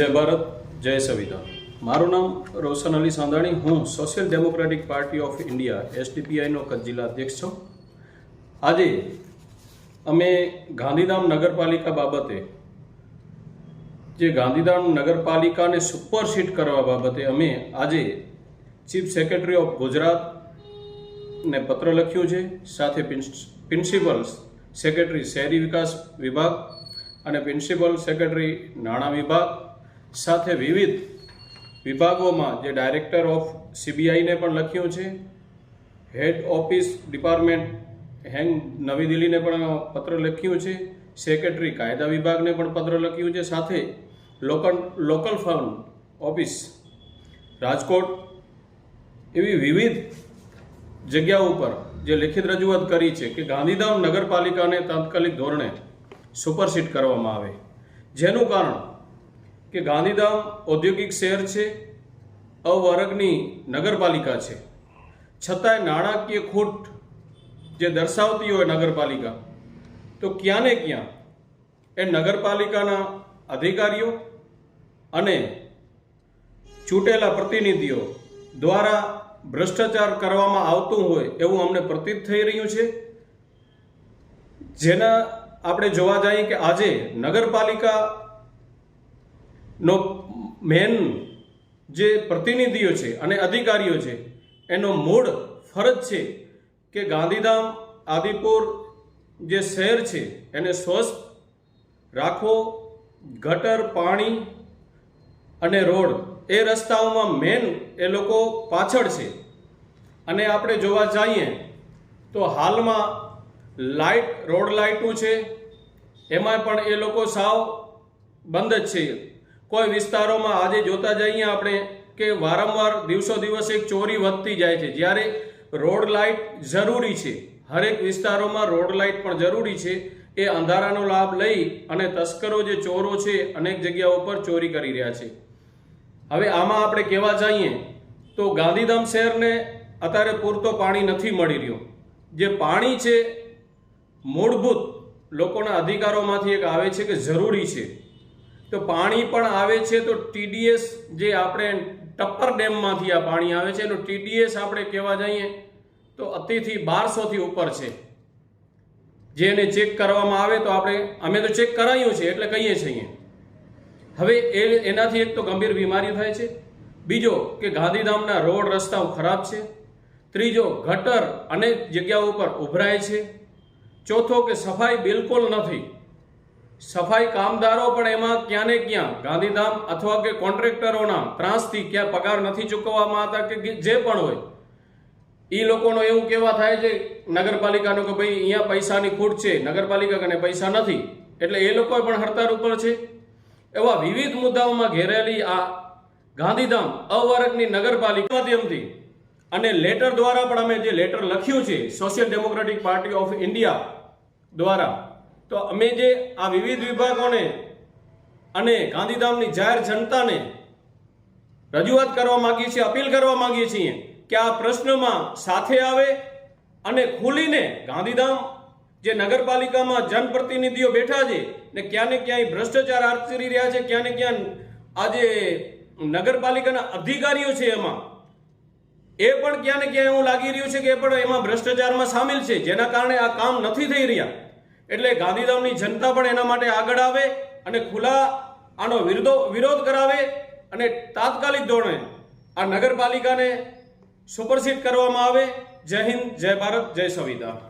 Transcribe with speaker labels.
Speaker 1: જય ભારત, જય સંવિધાન. મારું નામ રોશન અલી સાંધાણી, હું Social Democratic Party of India, એસડીપીઆઈનો Kutch જિલ્લા અધ્યક્ષ છું. આજે અમે ગાંધીધામ નગરપાલિકા બાબતે, જે ગાંધીધામ નગરપાલિકાને સુપરસીટ કરવા બાબતે અમે આજે ચીફ સેક્રેટરી ઓફ ગુજરાત ને પત્ર લખ્યું છે, સાથે પ્રિન્સિપલ સેક્રેટરી શહેરી વિકાસ વિભાગ અને પ્રિન્સિપલ સેક્રેટરી નાણાં વિભાગ સાથે વિવિધ વિભાગોમાં જે ડાયરેક્ટર ઓફ સીબીઆઈને પણ લખ્યું છે, હેડ ઓફિસ ડિપાર્ટમેન્ટ હેંગ નવી દિલ્હીને પણ પત્ર લખ્યું છે, સેક્રેટરી કાયદા વિભાગને પણ પત્ર લખ્યું છે, સાથે local local fund office Rajkot એવી વિવિધ જગ્યા ઉપર જે લેખિત રજૂઆત કરી છે કે ગાંધીધામ નગરપાલિકાને તાત્કાલિક ધોરણે સુપરસીટ કરવામાં આવે. જેનું કારણ કે ગાંધીધામ ઔદ્યોગિક શહેર છે, અવર્ગની નગરપાલિકા છે. છતાંય નાણાકીય ખોટ જે દર્શાવતી હોય નગરપાલિકા, તો ક્યાં ને ક્યાં એ નગરપાલિકાના અધિકારીઓ અને ચૂંટેલા પ્રતિનિધિઓ દ્વારા ભ્રષ્ટાચાર કરવામાં આવતું હોય એવું અમને પ્રતીત થઈ રહ્યું છે. જેના આપણે જોવા જઈએ કે આજે નગરપાલિકા નો મેન જે પ્રતિનિધિઓ છે અને અધિકારીઓ છે, એનો મૂળ ફરજ છે કે ગાંધીધામ, આદિપુર જે શહેર છે, એને સ્વસ્થ રાખવો. ગટર, પાણી અને રોડ એ રસ્તાઓમાં મેન એ લોકો પાછળ છે. અને આપણે જોવા જઈએ તો હાલમાં લાઇટ, રોડ લાઇટું છે. એમાં પણ એ લોકો સાવ બંધ જ છે. કોઈ વિસ્તારોમાં આજે જોતા જઈએ આપણે કે વારંવાર દિવસો દિવસ એક ચોરી વધતી જાય છે. જ્યારે રોડ લાઇટ જરૂરી છે, હરેક વિસ્તારોમાં રોડ લાઇટ પણ જરૂરી છે. એ અંધારાનો લાભ લઈ અને તસ્કરો જે ચોરો છે, અનેક જગ્યાઓ પર ચોરી કરી રહ્યા છે. હવે આમાં આપણે કહેવા જઈએ તો ગાંધીધામ શહેરને અત્યારે પૂરતો પાણી નથી મળી રહ્યું. જે પાણી છે, મૂળભૂત લોકોના અધિકારોમાંથી એક આવે છે કે જરૂરી છે. તો પાણી પણ આવે છે તો ટીડીએસ જે આપણે ટપ્પર ડેમમાંથી આ પાણી આવે છે એનું ટીડીએસ આપણે કહેવા જઈએ તો અતિથી બારસોથી ઉપર છે. જે એને ચેક કરવામાં આવે તો આપણે, અમે તો ચેક કરાયું છે એટલે કહીએ છીએ હવે એ એનાથી એક તો ગંભીર બીમારી થાય છે. બીજો કે ગાંધીધામના રોડ રસ્તાઓ ખરાબ છે. ત્રીજો ગટર અનેક જગ્યાઓ ઉપર ઉભરાય છે. ચોથો કે સફાઈ બિલકુલ નથી. સફાઈ કામદારો પણ એમાં ક્યાં ને ક્યાં? ગાંધીધામ અથવા કે કોન્ટ્રાક્ટરોના ત્રાસથી ક્યાં પગાર નથી ચૂકવવામાં આવતા કે જે પણ હોય. એ લોકોનો એવું કહેવા થાય છે, નગરપાલિકાનો કે ભાઈ અહીંયા પૈસાની ખૂટ છે, નગરપાલિકા કને પૈસા નથી. એટલે એ લોકો પણ હડતાળ ઉપર છે. એવા વિવિધ મુદ્દાઓમાં ઘેરેલી આ ગાંધીધામ અવરકની નગરપાલિકા માધ્યમથી અને લેટર દ્વારા પણ અમે જે લેટર લખ્યું છે, Social Democratic Party of India દ્વારા તો અમે જે આ વિવિધ વિભાગોને અને ગાંધીધામની જાહેર જનતાને રજૂઆત કરવા માગીએ છીએ, અપીલ કરવા માંગીએ છીએ કે આ પ્રશ્નમાં સાથે આવે અને ખુલીને ગાંધીધામ જે નગરપાલિકામાં જનપ્રતિનિધિઓ બેઠા છે ને ક્યાં ને ક્યાંય ભ્રષ્ટાચાર આચરી રહ્યા છે ક્યાં ને ક્યાં આજે નગરપાલિકાના અધિકારીઓ છે એમાં, એ પણ ક્યાં ને ક્યાં એવું લાગી રહ્યું છે કે એ પણ એમાં ભ્રષ્ટાચારમાં સામેલ છે, જેના કારણે આ કામ નથી થઈ રહ્યા. એટલે ગાંધીધામની જનતા પણ એના માટે આગળ આવે અને ખુલ્લા આનો વિરોધો વિરોધ કરાવે અને તાત્કાલિક ધોરણે આ નગરપાલિકાને સુપરસીડ કરવામાં આવે. જય હિન્દ, જય ભારત, જય સંવિધાન.